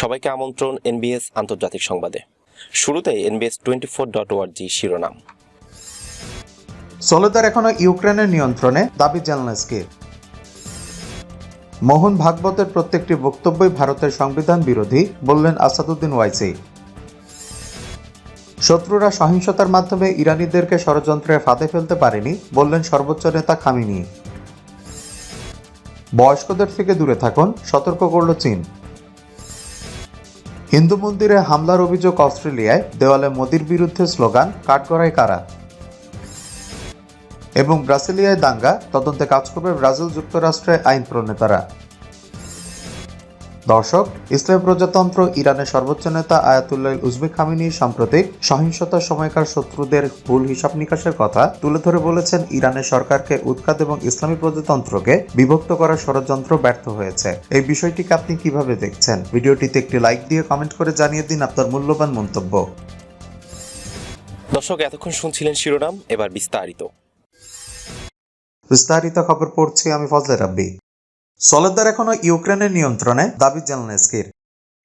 সবাইকে আমন্ত্রণ এনবিএস আন্তর্জাতিক সংবাদে। শুরুতেই এনবিএস টোয়েন্টি ফোর ডট ওয়ার্জি শিরোনাম। সোলেদার এখনও ইউক্রেনের নিয়ন্ত্রণে, দাবি জেলনেস্কির মোহন ভাগবতের প্রত্যেকটি বক্তব্যই ভারতের সংবিধান বিরোধী, বললেন আসাদুদ্দিন ওয়াইসি। শত্রুরা সহিংসতার মাধ্যমে ইরানিদেরকে ষড়যন্ত্রে ফাঁদে ফেলতে পারেনি, বললেন সর্বোচ্চ নেতা খামিনি। বয়স্কদের থেকে দূরে থাকুন, সতর্ক করল চীন। হিন্দু মন্দিরে হামলার অভিযোগ অস্ট্রেলিয়ায়, দেওয়ালে মোদির বিরুদ্ধে স্লোগান কাঠগড়ায় কারা? এবং ব্রাসিলিয়ায় দাঙ্গা, তদন্তে কাজ করবে ব্রাজিল যুক্তরাষ্ট্রের আইন প্রণেতারা দর্শক ইসলাম প্রজাতন্ত্র ইরানের সর্বোচ্চ নেতা আয়াতুল্লাহ উজবেক খামিনী সাম্প্রতিক সহিংসতার সময়কার শত্রুদের ভুল হিসাব নিকাশের কথা তুলে ধরে বলেছেন ইরানের সরকারকে উৎখাত এবং ইসলামী প্রজাতন্ত্রকে বিভক্ত করার ষড়যন্ত্র ব্যর্থ হয়েছে। এই বিষয়টিকে আপনি কীভাবে দেখছেন? ভিডিওটিতে একটি লাইক দিয়ে কমেন্ট করে জানিয়ে দিন আপনার মূল্যবান মন্তব্য। দর্শক এতক্ষণ শুনছিলেন শিরোনাম এবার বিস্তারিত। বিস্তারিত খবর পড়ছি আমি ফজলে রাব্বি। সলেদার এখনও ইউক্রেনের নিয়ন্ত্রণে দাবি জেলনেস্কির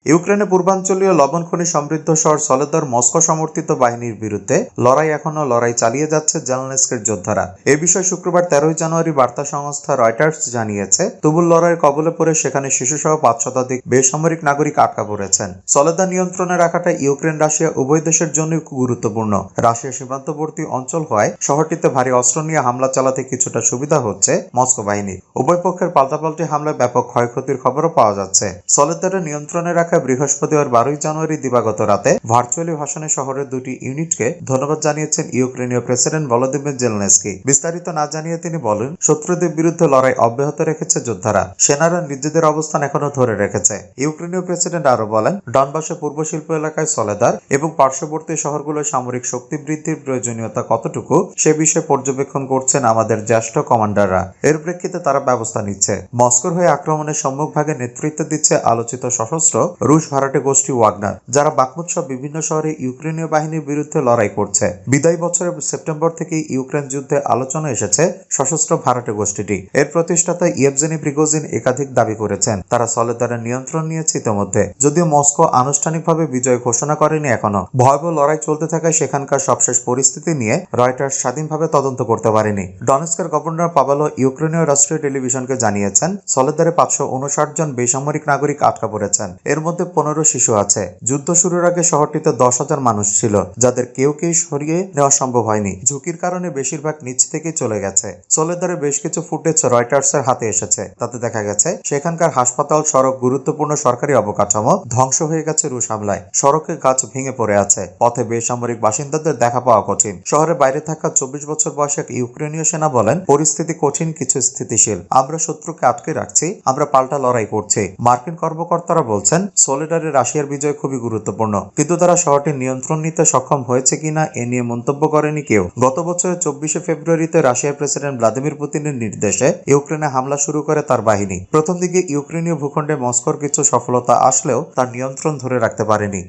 ইউক্রেনের পূর্বাঞ্চলীয় লবণ খনি সমৃদ্ধ শহর সলেদার মস্কো সমর্থিত বাহিনীর বিরুদ্ধে লড়াই এখনও লড়াই চালিয়ে যাচ্ছে জেলনেস্কের যোদ্ধারা। এ বিষয়ে শুক্রবার তেরোই জানুয়ারি বার্তা সংস্থা রয়টার্স জানিয়েছে তুবুল লড়াইয়ের কবলে পড়ে সেখানে শিশুসহ পাঁচ শতাধিক বেসামরিক নাগরিক আটকা পড়েছেন। সলেদা নিয়ন্ত্রণে রাখাটা ইউক্রেন, রাশিয়া উভয় দেশের জন্যই গুরুত্বপূর্ণ। রাশিয়া সীমান্তবর্তী অঞ্চল হওয়ায় শহরটিতে ভারী অস্ত্র নিয়ে হামলা চালাতে কিছুটা সুবিধা হচ্ছে মস্কো বাহিনীর। উভয় পক্ষের পাল্টাপাল্টি হামলায় ব্যাপক ক্ষয়ক্ষতির খবরও পাওয়া যাচ্ছে। সলেদারের নিয়ন্ত্রণে রাখা বৃহস্পতিবার বারোই জানুয়ারি দিবাগত রাতে ভার্চুয়ালি ভাষণে শহরের দুটি ইউনিটকে ধন্যবাদ জানিয়েছেন ইউক্রেনীয় প্রেসিডেন্ট ভলোদিমির জেলনেস্কি। বিস্তারিত না জানিয়ে তিনি বলেন, শত্রুদের বিরুদ্ধে লড়াই অব্যাহত রেখেছে যোদ্ধারা। সেনারা নিজেদের অবস্থান এখনও ধরে রেখেছে। ইউক্রেনীয় প্রেসিডেন্ট আরও বলেন ডনবাসে পূর্ব শিল্প এলাকায় সলেদার এবং পার্শ্ববর্তী শহরগুলোয় সামরিক শক্তি বৃদ্ধির প্রয়োজনীয়তা কতটুকু সে বিষয়ে পর্যবেক্ষণ করছেন আমাদের জ্যেষ্ঠ কমান্ডাররা। এর প্রেক্ষিতে তারা ব্যবস্থা নিচ্ছে। মস্কোর হয়ে আক্রমণের সম্মুখভাগে নেতৃত্ব দিচ্ছে আলোচিত সশস্ত্র রুশ ভাড়াটে গোষ্ঠী ওয়াগনার, যারা বাকমুট সহ বিভিন্ন শহরে ইউক্রেনীয় বাহিনীর বিরুদ্ধে লড়াই করছে। বিদায়ী বছরের সেপ্টেম্বর থেকে ইউক্রেন যুদ্ধে আলোচনা এসেছে সশস্ত্র ভাড়াটে গোষ্ঠীটি। এর প্রতিষ্ঠাতা ইয়েবজেনি প্রিগোজিন একাধিক দাবি করেছেন। তারা সলেদারের নিয়ন্ত্রণ নিয়েছে ইতিমধ্যে। যদিও মস্কো আনুষ্ঠানিকভাবে বিজয় ঘোষণা করেনি এখনও। ভয়াবহ লড়াই চলতে থাকায় সেখানকার সবশেষ পরিস্থিতি নিয়ে রয়টার্স স্বাধীনভাবে তদন্ত করতে পারেনি। ডনেস্কের গভর্নর পাবালো ইউক্রেনীয় রাষ্ট্রীয় টেলিভিশনকে জানিয়েছেন, সলেদারে পাঁচশো উনষাট জন বেসামরিক নাগরিক আটকা পড়েছেন। এর মধ্যে পনেরো শিশু আছে। যুদ্ধ শুরুর আগে শহরটিতে দশ হাজার মানুষ ছিল, যাদের কেউ কেউ সরিয়ে নেওয়া সম্ভব হয়নি। ঝুঁকির কারণে বেশিরভাগ নিচ থেকেই চলে গেছে। সোলেদারে বেশ কিছু ফুটেজ রয়টার্সের হাতে এসেছে। তাতে দেখা গেছে, সেখানকার হাসপাতাল, সড়ক, গুরুত্বপূর্ণ সরকারি অবকাঠামো ধ্বংস হয়ে গেছে রুশ হামলায়। সড়কে গাছ ভেঙে পড়ে আছে। পথে বেসামরিক বাসিন্দাদের দেখা পাওয়া কঠিন। শহরের বাইরে থাকা চব্বিশ বছর বয়সী ইউক্রেনীয় সেনা বলেন, পরিস্থিতি কঠিন, কিছু স্থিতিশীল। আমরা শত্রুকে আটকে রাখছি, আমরা পাল্টা লড়াই করছি। মার্কিন কর্মকর্তারা বলছেন সোলেডারে রাশিয়ার বিজয় খুবই গুরুত্বপূর্ণ। কিন্তু তারা শহরটির নিয়ন্ত্রণ নিতে সক্ষম হয়েছে কিনা এ নিয়ে মন্তব্য করেনি কেউ। গত বছরের চব্বিশে ফেব্রুয়ারিতে রাশিয়ার প্রেসিডেন্ট ভ্লাদিমির পুতিনের নির্দেশে ইউক্রেনে হামলা শুরু করে তার বাহিনী। প্রথম দিকে ইউক্রেনীয় ভূখণ্ডে মস্কোর কিছু সফলতা আসলেও তার নিয়ন্ত্রণ ধরে রাখতে পারেনি।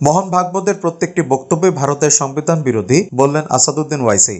মোহন ভাগবতের প্রত্যেকটি বক্তব্যে ভারতের সংবিধান বিরোধী বললেন আসাদুদ্দিন ওয়াইসি।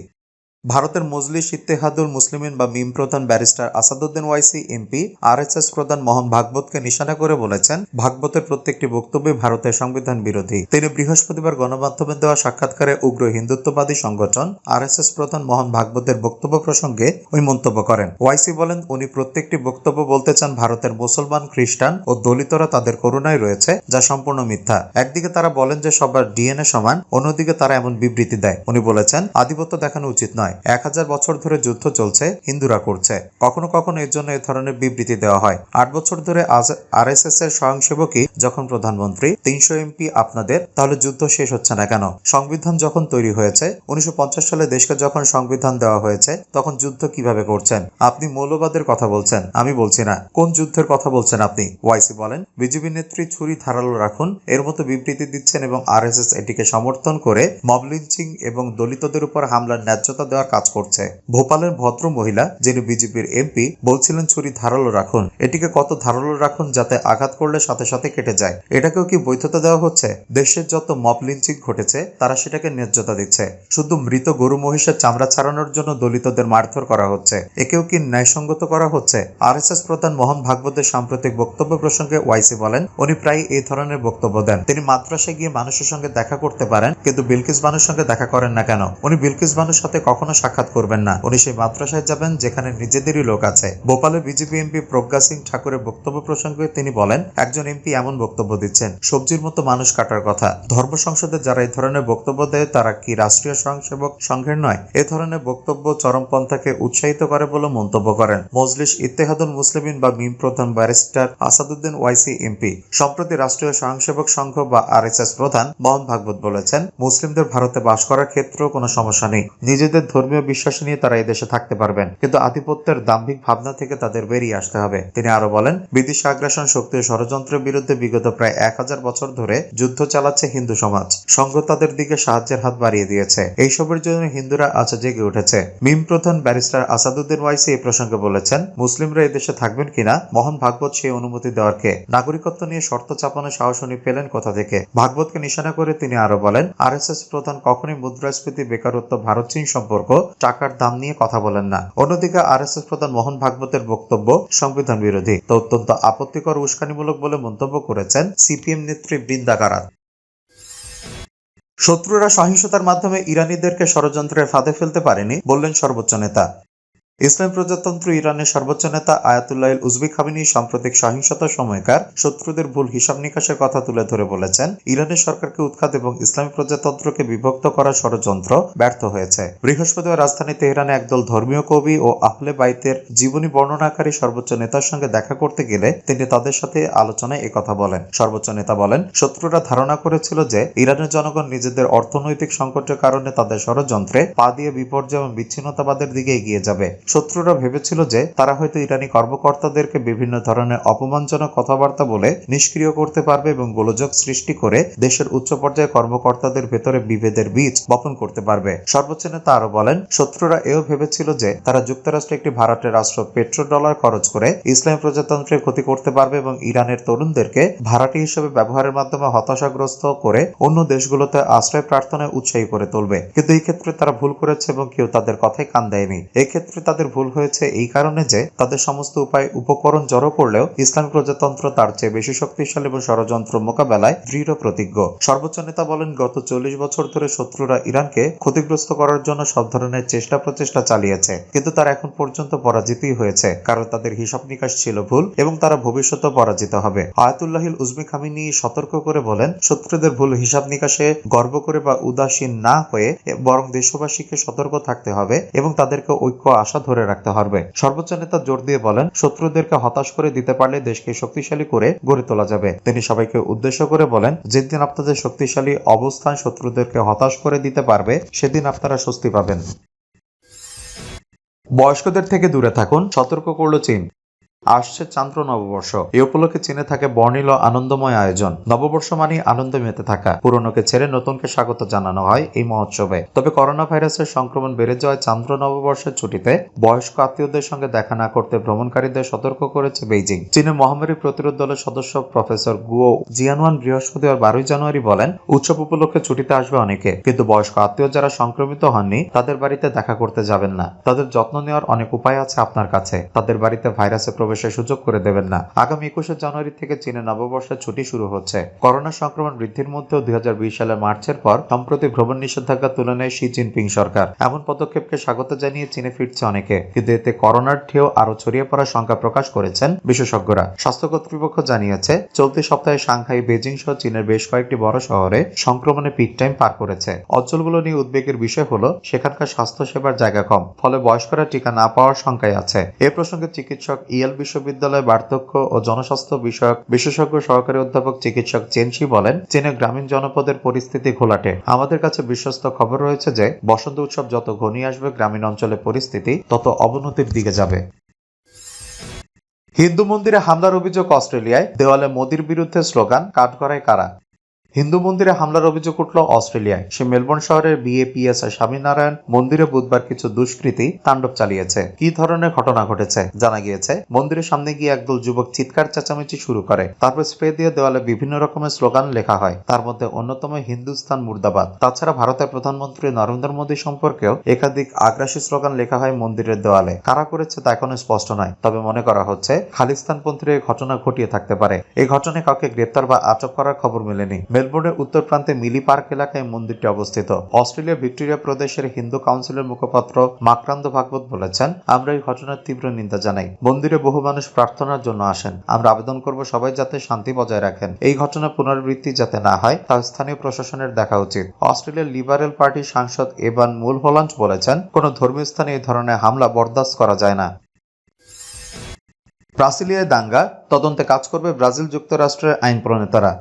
ভারতের মজলিস ইত্তেহাদুল মুসলিমিন বা মিম প্রধান barrister Asaduddin Owaisi MP RSS প্রধান মোহন ভাগবতকে নিশানা করে বলেছেন, ভাগবতের প্রত্যেকটি বক্তব্যে ভারতের সংবিধান বিরোধী। তিনি বৃহস্পতিবার গণমাধ্যমে দেওয়া সাক্ষাৎকারে উগ্র হিন্দুত্ববাদী সংগঠন আরএসএস প্রধান মোহন ভাগবতের বক্তব্য প্রসঙ্গে ওই মন্তব্য করেন। ওয়াইসি বলেন, উনি প্রত্যেকটি বক্তব্য বলতে চান ভারতের মুসলমান, খ্রিস্টান ও দলিতরা তাদের করুণায় রয়েছে, যা সম্পূর্ণ মিথ্যা। একদিকে তারা বলেন যে সবার ডিএনএ সমান, অন্যদিকে তারা এমন বিবৃতি দেয়। উনি বলেছেন, আধিপত্য দেখানো উচিত নয়। এক হাজার বছর ধরে যুদ্ধ চলছে, হিন্দুরা করছে। কখনো কখনো এর জন্য এ ধরনের বিবৃতি দেওয়া হয়। আট বছর ধরে আর এস এস এর স্বয়ংসেবকই যখন প্রধানমন্ত্রী, তিনশো এমপি আপনাদের, তাহলে যুদ্ধ শেষ হচ্ছে না কেন? সংবিধান যখন তৈরি হয়েছে, উনিশশো সালে দেশকে যখন সংবিধান দেওয়া হয়েছে, তখন যুদ্ধ কীভাবে করছেন? আপনি মৌলবাদের কথা বলছেন, আমি বলছি না। কোন যুদ্ধের কথা বলছেন আপনি? ওয়াইসি বলেন। বিজেপি নেত্রী ছুরি ধারালো রাখুন, এর মতো বিবৃতি দিচ্ছেন এবং আরএসএস এটিকে সমর্থন করে মব লিঞ্চিং এবং দলিতদের উপর হামলার ন্যায্যতা দেওয়ার কাজ করছে। ভোপালের ভদ্র মহিলা, যিনি বিজেপির এমপি, বলছিলেন, ছুরি ধারালো রাখুন। এটিকে কত ধারালো রাখুন যাতে আঘাত করলে সাথে সাথে কেটে যায়? এটাকেও কি বৈধতা দেওয়া হচ্ছে? দেশের যত মব লিঞ্চিং ঘটেছে, তারা সেটাকে ন্যায্যতা দিচ্ছে। শুধু মৃত গরু মহিষের চামড়া ছাড়ানোর জন্য দলিতদের মারধর করা হচ্ছে। একেও কি ন্যায়সঙ্গত করা হচ্ছে? আরএসএস প্রধান মোহন ভাগবতের সাম্প্রতিক বক্তব্য প্রসঙ্গে ওয়াইসি বলেন, উনি প্রায় এই ধরনের বক্তব্য দেন। তিনি মাদ্রাসায় গিয়ে মানুষের সঙ্গে দেখা করতে পারেন, কিন্তু বিলকিস বানুর সঙ্গে দেখা করেন না কেন? উনি বিলকিস বানুর সাথে কখনো সাক্ষাৎ করবেন না। উনি সেই মাদ্রাসায় যাবেন যেখানে নিজেদেরই লোক আছে। ভোপালের বিজেপি এমপি প্রজ্ঞা সিং ঠাকুরের বক্তব্য প্রসঙ্গে তিনি বলেন, একজন এমপি এমন বক্তব্য দিচ্ছেন। সবজির মতো মানুষ কাটার কথা। ধর্ম সংসদে যারা এই ধরনের বক্তব্য দেয়, তারা কি রাষ্ট্রীয় স্বয়ংসেবক সংঘের নয়? এ ধরনের বক্তব্য চরমপন্থাকে উৎসাহিত করে বলে মন্তব্য করেন মজলিস ইত্তেহাদুল মুসলিমিন বা মিম প্রধান ব্যারিস্টার আসাদুদ্দিন ওয়াইসি এমপি। সম্প্রতি রাষ্ট্রীয় স্বয়ংসেবক সংঘ বা আরএসএস প্রধান মোহন ভাগবত বলেছেন, মুসলিমদের ভারতে বাস করার ক্ষেত্রেও কোনো সমস্যা নেই। নিজেদের ধর্মীয় বিশ্বাস নিয়ে তারা এদেশে থাকতে পারবেন। কিন্তু আধিপত্যের দাম্ভিক ভাবনা থেকে তাদের বেরিয়ে আসতে হবে। তিনি আরও বলেন বিদেশি আগ্রাসন শক্তি ষড়যন্ত্রের বিরুদ্ধে বিগত প্রায় এক হাজার বছর ধরে যুদ্ধ চালাচ্ছে হিন্দু সমাজ। সংঘ তাদের দিকে সাহায্যের হাত বাড়িয়ে দিয়েছে। এইসবের জন্য হিন্দুরা আজ জেগে উঠেছে। মিম প্রধান ব্যারিস্টার আসাদুদ্দিন ওয়াইসি এই প্রসঙ্গে বলেছেন, মুসলিমরা এই দেশে থাকবেন কিনা? মোহন ভাগবত সেই অনুমতি দেওয়ার কে? নাগরিকত্ব নিয়ে শর্ত চাপানোর সাহস উনি পেলেন কোথা থেকে? ভাগবতকে নিশানা করে তিনি আরও বলেন, আরএসএস প্রধান কখনোই মুদ্রাস্ফীতি, বেকারত্ব, ভারত চীন সম্পর্ক টাকার দাম নিয়ে কথা বলেন না। অন্যদিকে আরএসএস প্রধান মোহন ভাগবতের বক্তব্য, সংবিধান বিরোধী। তো অত্যন্ত আপত্তিকর, উস্কানিমূলক বলে মন্তব্য করেছেন সিপিএম নেত্রী বৃন্দা কারাত। শত্রুরা সহিংসতার মাধ্যমে ইরানিদেরকে ষড়যন্ত্রের ফাঁদে ফেলতে পারেনি, বললেন সর্বোচ্চ নেতা। ইসলাম প্রজাতন্ত্র ইরানের সর্বোচ্চ নেতা আয়াতুল্লাহ উজবেক খামিনী সাম্প্রতিক সহিংসতার সময়কার শত্রুদের ভুল হিসাব নিকাশের কথা তুলে ধরে বলেছেন। ইরানের সরকারকে উৎখাত এবং ইসলামী প্রজাতন্ত্রকে বিভক্ত করার ষড়যন্ত্র ব্যর্থ হয়েছে। বৃহস্পতিবার রাজধানী তেহরানে একদল ধর্মীয় কবি ও আহলে বাইতের জীবনী বর্ণনাকারী সর্বোচ্চ নেতার সঙ্গে দেখা করতে গেলে তিনি তাদের সাথে আলোচনায় একথা বলেন। সর্বোচ্চ নেতা বলেন, শত্রুরা ধারণা করেছিল যে ইরানের জনগণ নিজেদের অর্থনৈতিক সংকটের কারণে তাদের ষড়যন্ত্রে পা দিয়ে বিপর্যয় এবং বিচ্ছিন্নতাবাদের দিকে এগিয়ে যাবে। শত্রুরা ভেবেছিল যে তারা হয়তো ইরানি কর্মকর্তাদেরকে বিভিন্ন ধরনের অপমানজনক কথাবার্তা বলে নিষ্ক্রিয় করতে পারবে এবং গোলযোগ সৃষ্টি করে দেশের উচ্চ পর্যায়ে কর্মকর্তাদের ভেতরে বিভেদের বীজ বপন করতে পারবে। সর্বোচ্চ নেতা আরও বলেন, শত্রুরা এও ভেবেছিল যে তারা যুক্তরাষ্ট্রে একটি ভাড়াটে রাষ্ট্র পেট্রো ডলার খরচ করে ইসলামী প্রজাতন্ত্রের ক্ষতি করতে পারবে এবং ইরানের তরুণদেরকে ভাড়াটি হিসেবে ব্যবহারের মাধ্যমে হতাশাগ্রস্ত করে অন্য দেশগুলোতে আশ্রয় প্রার্থনায় উৎসাহী করে তুলবে। কিন্তু এই ক্ষেত্রে তারা ভুল করেছে এবং কেউ তাদের কথায় কান দেয়নি। এই ক্ষেত্রে তাদের ভুল হয়েছে এই কারণে যে তাদের সমস্ত উপায় উপকরণ জড়ো করলেও ইসলামী প্রজাতন্ত্র তার চেয়ে বেশি শক্তিশালী এবং ষড়যন্ত্র মোকাবেলায় দৃঢ় প্রতিজ্ঞ। সর্বোচ্চ নেতা বলেন, গত চল্লিশ বছর ধরে শত্রুরা ইরানকে ক্ষতিগ্রস্ত করার জন্য সব ধরনের চেষ্টা প্রচেষ্টা চালিয়েছে, কিন্তু তারা এখন পর্যন্ত পরাজিতই হয়েছে, কারণ তাদের হিসাব নিকাশ ছিল ভুল এবং তারা ভবিষ্যতে পরাজিত হবে। আয়াতুল্লাহিল উজমি খামিনি সতর্ক করে বলেন, শত্রুদের ভুল হিসাব নিকাশে গর্ব করে বা উদাসীন না হয়ে বরং দেশবাসীকে সতর্ক থাকতে হবে এবং তাদেরকে ঐক্য আশা ধরে রাখতে হবে সর্বোচ্চ নেতা জোর দিয়ে বলেন, শত্রুদেরকে হতাশ করে দিতে পারলে দেশকে শক্তিশালী করে গড়ে তোলা যাবে। তিনি সবাইকে উদ্দেশ্য করে বলেন, যেদিন আপনাদের শক্তিশালী অবস্থান শত্রুদেরকে হতাশ করে দিতে পারবে, সেদিন আপনারা স্বস্তি পাবেন। বয়স্কদের থেকে দূরে থাকুন, সতর্ক করল চীন। আসছে চান্দ্র নববর্ষ। এই উপলক্ষে চীনে থাকে বর্ণিল আনন্দময় আয়োজন। নববর্ষ মানে আনন্দ মেতে থাকা। পুরনোকে ছেড়ে নতুনকে স্বাগত জানানো হয় এই মহোৎসবে। তবে করোনা ভাইরাসের সংক্রমণ বেড়ে যাওয়ায় চান্দ্র নববর্ষের ছুটিতে বয়স্ক আত্মীয়দের সঙ্গে দেখা না করতে ভ্রমণকারীদের সতর্ক করেছে বেইজিং। চীনের মহামারী প্রতিরোধ দলের সদস্য প্রফেসর গুও জিয়ানওয়ান বৃহস্পতিবার বারোই জানুয়ারি বলেন, উৎসব উপলক্ষে ছুটিতে আসবে অনেকে। কিন্তু বয়স্ক আত্মীয় যারা সংক্রমিত হননি, তাদের বাড়িতে দেখা করতে যাবেন না। তাদের যত্ন নেওয়ার অনেক উপায় আছে আপনার কাছে। তাদের বাড়িতে ভাইরাসে প্রবেশের সুযোগ করে দেবেন না। আগামী একুশে জানুয়ারি থেকে চীনে নববর্ষের ছুটি শুরু হচ্ছে। করোনা সংক্রমণ বৃদ্ধির মধ্যেও দুই সালের মার্চের পর, সম্প্রতি ভ্রমণ নিষেধাজ্ঞা তুলে নেয় শি জিনপিং সরকার। এমন পদক্ষেপকে স্বাগত জানিয়ে চীনে ফিরছে অনেকে, কিন্তু এতে করোনার ঢেউ আরও ছড়িয়ে পড়ার শঙ্কা প্রকাশ করেছেন বিশেষজ্ঞরা। স্বাস্থ্য কর্তৃপক্ষ জানিয়েছে, চলতি সপ্তাহে সাংহাই বেজিং সহ চীনের বেশ কয়েকটি বড় শহরে সংক্রমণে পিক টাইম পার করেছে। অঞ্চলগুলো নিয়ে উদ্বেগের বিষয় হলো, সেখানকার স্বাস্থ্য সেবার জায়গা কম, ফলে বয়স্করা টিকা না পাওয়ার শঙ্কায় আছে। এ প্রসঙ্গে চিকিৎসক ইয়েল বিশ্ববিদ্যালয় বার্ধক্য ও জনস্বাস্থ্য বিষয়ক বিশেষজ্ঞ সহকারী অধ্যাপক চিকিৎসক চেনসি বলেন চীনের গ্রামীণ জনপদের পরিস্থিতি ঘোলাটে। আমাদের কাছে বিশ্বস্ত খবর রয়েছে যে, বসন্ত উৎসব যত ঘনিয়ে আসবে গ্রামীণ অঞ্চলের পরিস্থিতি তত অবনতির দিকে যাবে। হিন্দু মন্দিরে হামলার অভিযোগ অস্ট্রেলিয়ায়। দেওয়ালে মোদির বিরুদ্ধে স্লোগান, কাঠ করায় কারা? হিন্দু মন্দিরে হামলার অভিযোগ উঠল অস্ট্রেলিয়ায়। সে মেলবোর্ন শহরের বিএপিএস স্বামীনারায়ণ মন্দিরে বুধবার কিছু দুষ্কৃতী তাণ্ডব চালিয়েছে। কি ধরনের ঘটনা ঘটেছে জানা গিয়েছে। মন্দিরের সামনে গিয়ে একদল যুবক চিৎকার চেঁচামেচি শুরু করে। তারপর স্প্রে দিয়ে দেওয়ালে বিভিন্ন রকমের স্লোগান লেখা হয়। তার মধ্যে অন্যতম হিন্দুস্তান মুর্দাবাদ। তাছাড়া ভারতের প্রধানমন্ত্রী নরেন্দ্র মোদী সম্পর্কেও একাধিক আগ্রাসী স্লোগান লেখা হয় মন্দিরের দেওয়ালে। কারা করেছে তা এখনও স্পষ্ট নয়। তবে মনে করা হচ্ছে, খালিস্তানপন্থীরা ঘটনা ঘটিয়ে থাকতে পারে। এই ঘটনায় কাউকে গ্রেপ্তার বা আটক করার খবর মেলেনি। মেলবোর্নের উত্তর প্রান্তে মিলি পার্ক এলাকায় মন্দিরটি অবস্থিত। অস্ট্রেলিয়া ভিক্টোরিয়া প্রদেশের হিন্দু কাউন্সিলের মুখপাত্র মাক্রান্ত ভাগবত বলেছেন, আমরা এই ঘটনার তীব্র নিন্দা জানাই। মন্দিরে বহু মানুষ প্রার্থনার জন্য আসেন। আমরা আবেদন করব সবাই যাতে শান্তি বজায় রাখেন। এই ঘটনা পুনরাবৃত্তি যাতে না হয়, তা স্থানীয় প্রশাসনের দেখা উচিত। অস্ট্রেলিয়ার লিবারেল পার্টির সাংসদ এবান মুল হোলান্ড বলেছেন, কোনো ধর্মীয় স্থানে এই ধরনের হামলা বরদাস্ত করা যায় না। ব্রাসিলিয়ায় দাঙ্গা, তদন্তে কাজ করবে ব্রাজিল যুক্তরাষ্ট্রের আইন প্রণেতারা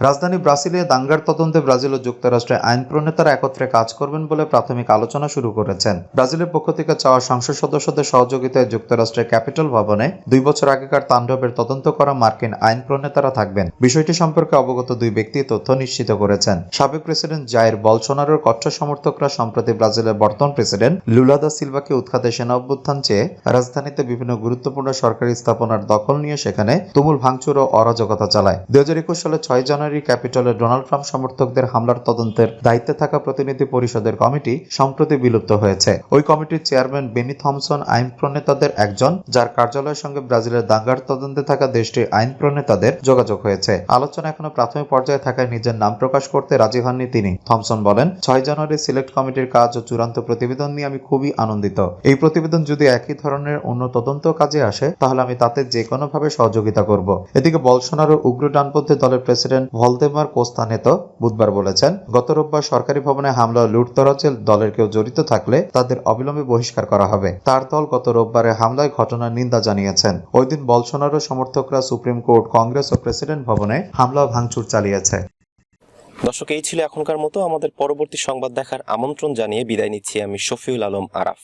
রাজধানী ব্রাসিলিয়া দাঙ্গার তদন্তে ব্রাজিল ও যুক্তরাষ্ট্রের আইন প্রণেতারা একত্রে কাজ করবেন বলে প্রাথমিক আলোচনা শুরু করেছেন। ব্রাজিলের পক্ষ থেকে চাওয়া সংসদ সদস্যদের সহযোগিতায় যুক্তরাষ্ট্রের ক্যাপিটাল ভবনে দুই বছর আগেকার তাণ্ডবের তদন্ত করা মার্কিন আইন প্রণেতারা থাকবেন। বিষয়টি সম্পর্কে অবগত দুই ব্যক্তি তথ্য নিশ্চিত করেছেন। সাবেক প্রেসিডেন্ট জায়ের বলসোনারোর কট্টর সমর্থকরা সম্প্রতি ব্রাজিলের বর্তমান প্রেসিডেন্ট লুলাদা সিলভাকে উৎখাতে সেনা অভ্যুত্থান চেয়ে রাজধানীতে বিভিন্ন গুরুত্বপূর্ণ সরকারি স্থাপনার দখল নিয়ে সেখানে তুমুল ভাঙচুর ও অরাজকতা চালায়। দুই হাজার একুশ সালে ছয় জানুয়ারি ক্যাপিটলে ডোনাল্ড ট্রাম্প সমর্থকদের হামলার তদন্তের দায়িত্বে থাকা প্রতিনিধি পরিষদের কমিটি সম্প্রতি বিলুপ্ত হয়েছে। ওই কমিটির চেয়ারম্যান বেনি থমসন আইন প্রণেতাদের একজন, যার কার্যালয়ের সঙ্গে ব্রাজিলের দাঙ্গার তদন্তে থাকা দেশটির আইন প্রণেতাদের যোগাযোগ হয়েছে। আলোচনা এখনও প্রাথমিক পর্যায়ে থাকায় নিজের নাম প্রকাশ করতে রাজি হননি তিনি। থমসন বলেন, ছয় জানুয়ারি সিলেক্ট কমিটির কাজ ও চূড়ান্ত প্রতিবেদন নিয়ে আমি খুবই আনন্দিত। এই প্রতিবেদন যদি একই ধরনের অন্য তদন্ত কাজে আসে, তাহলে আমি তাতে যে কোনোভাবে সহযোগিতা করব। এদিকে বলসোনারো উগ্র ডানপন্থী দলের প্রেসিডেন্ট ভলদেমার কোস্তানেতো বুধবার বলেছেন, গত রোববার সরকারি ভবনে হামলা ও লুটতরাজে দলের কেউ জড়িত থাকলে তাদের অবিলম্বে বহিষ্কার করা হবে। তার দল গত রোববারে হামলায় ঘটনার নিন্দা জানিয়েছেন। ওই দিন বলসোনারো সমর্থকরা সুপ্রিম কোর্ট, কংগ্রেস ও প্রেসিডেন্ট ভবনে হামলা ভাঙচুর চালিয়েছে। দর্শক, এই ছিল এখনকার মতো। আমাদের পরবর্তী সংবাদ দেখার আমন্ত্রণ জানিয়ে বিদায় নিচ্ছি আমি শফিউল আলম আরাফ।